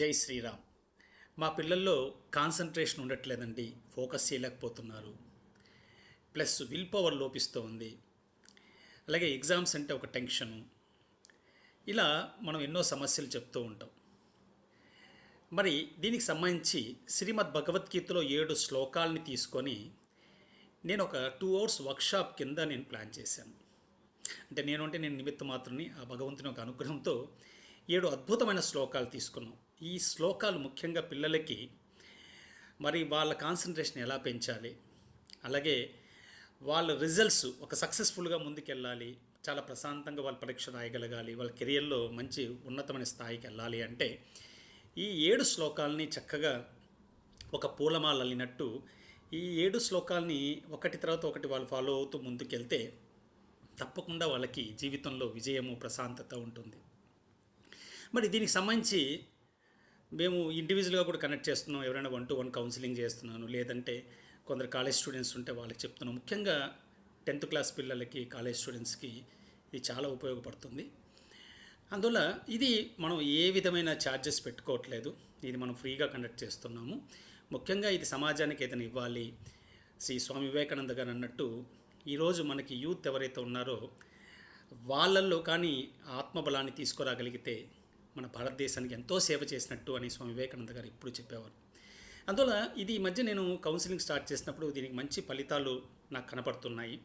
జై శ్రీరామ్. మా పిల్లల్లో కాన్సన్ట్రేషన్ ఉండట్లేదండి ఫోకస్ చేయలేకపోతున్నారు. ప్లస్ విల్ పవర్ లోపిస్తూ ఉంది. అలాగే ఎగ్జామ్స్ అంటే ఒక టెన్షను. ఇలా మనం ఎన్నో సమస్యలు చెప్తూ ఉంటాం. మరి దీనికి సంబంధించి శ్రీమద్ భగవద్గీతలో ఏడు శ్లోకాలని తీసుకొని నేను ఒక టూ అవర్స్ వర్క్షాప్ కింద నేను ప్లాన్ చేశాను. అంటే నేను అంటే నేను నిమిత్త మాత్రమే ఆ భగవంతుని ఒక అనుగ్రహంతో ఏడు అద్భుతమైన శ్లోకాలు తీసుకున్నాం. ఈ శ్లోకాలు ముఖ్యంగా పిల్లలకి మరి వాళ్ళ కాన్సన్ట్రేషన్ ఎలా పెంచాలి? అలాగే వాళ్ళ రిజల్ట్స్ ఒక సక్సెస్ఫుల్గా ముందుకెళ్ళాలి చాలా ప్రశాంతంగా వాళ్ళ పరీక్ష రాయగలగాలి వాళ్ళ కెరియర్లో మంచి ఉన్నతమైన స్థాయికి వెళ్ళాలి అంటే ఈ ఏడు శ్లోకాలని చక్కగా ఒక పూలమాల అల్లినట్టు ఈ ఏడు శ్లోకాల్ని ఒకటి తర్వాత ఒకటి వాళ్ళు ఫాలో అవుతూ ముందుకెళ్తే తప్పకుండా వాళ్ళకి జీవితంలో విజయము ప్రశాంతత ఉంటుంది. మరి దీనికి సంబంధించి మేము ఇండివిజువల్గా కూడా కనెక్ట్ చేస్తున్నాం. ఎవరైనా వన్ టు వన్ కౌన్సిలింగ్ చేస్తున్నాను. లేదంటే కొందరు కాలేజ్ స్టూడెంట్స్ ఉంటే వాళ్ళకి చెప్తున్నాం ముఖ్యంగా టెన్త్ క్లాస్ పిల్లలకి కాలేజ్ స్టూడెంట్స్కి ఇది చాలా ఉపయోగపడుతుంది. అందువల్ల ఇది మనం ఏ విధమైన ఛార్జెస్ పెట్టుకోవట్లేదు. ఇది మనం ఫ్రీగా కండక్ట్ చేస్తున్నాము. ముఖ్యంగా ఇది సమాజానికి ఏదైనా ఇవ్వాలి. శ్రీ స్వామి వివేకానంద గారు అన్నట్టు ఈరోజు మనకి యూత్ ఎవరైతే ఉన్నారో వాళ్ళల్లో కానీ ఆత్మబలాన్ని తీసుకురాగలిగితే మన భారతదేశానికి ఎంతో సేవ చేసినట్టు అని స్వామి వివేకానంద గారు ఇప్పుడు చెప్పేవారు. అందువల్ల ఇది ఈ మధ్య నేను కౌన్సిలింగ్ స్టార్ట్ చేసినప్పుడు దీనికి మంచి ఫలితాలు నాకు కనపడుతున్నాయి.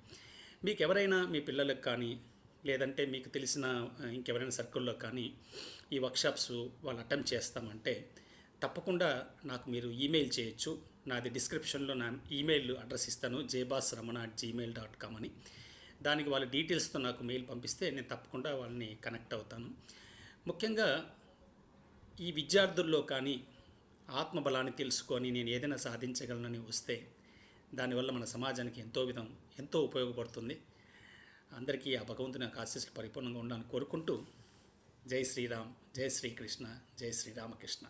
మీకు ఎవరైనా మీ పిల్లలకు కానీ లేదంటే మీకు తెలిసిన ఇంకెవరైనా సర్కిల్లో కానీ ఈ వర్క్షాప్స్ వాళ్ళు అటెంప్ట్ చేస్తామంటే తప్పకుండా నాకు మీరు ఈమెయిల్ చేయొచ్చు. నాది డిస్క్రిప్షన్లో నా ఈమెయిల్ అడ్రస్ ఇస్తాను జేబాస్ Ramana at Gmail dot com అని. దానికి వాళ్ళ డీటెయిల్స్తో నాకు మెయిల్ పంపిస్తే నేను తప్పకుండా వాళ్ళని కనెక్ట్ అవుతాను. ముఖ్యంగా ఈ విద్యార్థుల్లో కానీ ఆత్మబలాన్ని తెలుసుకొని నేను ఏదైనా సాధించగలనని వస్తే దానివల్ల మన సమాజానికి ఎంతో విధం ఎంతో ఉపయోగపడుతుంది. అందరికీ ఆ భగవంతుని యొక్క ఆశీస్సులు పరిపూర్ణంగా ఉండాలని కోరుకుంటూ జై శ్రీరామ్ జై శ్రీకృష్ణ జై శ్రీరామకృష్ణ.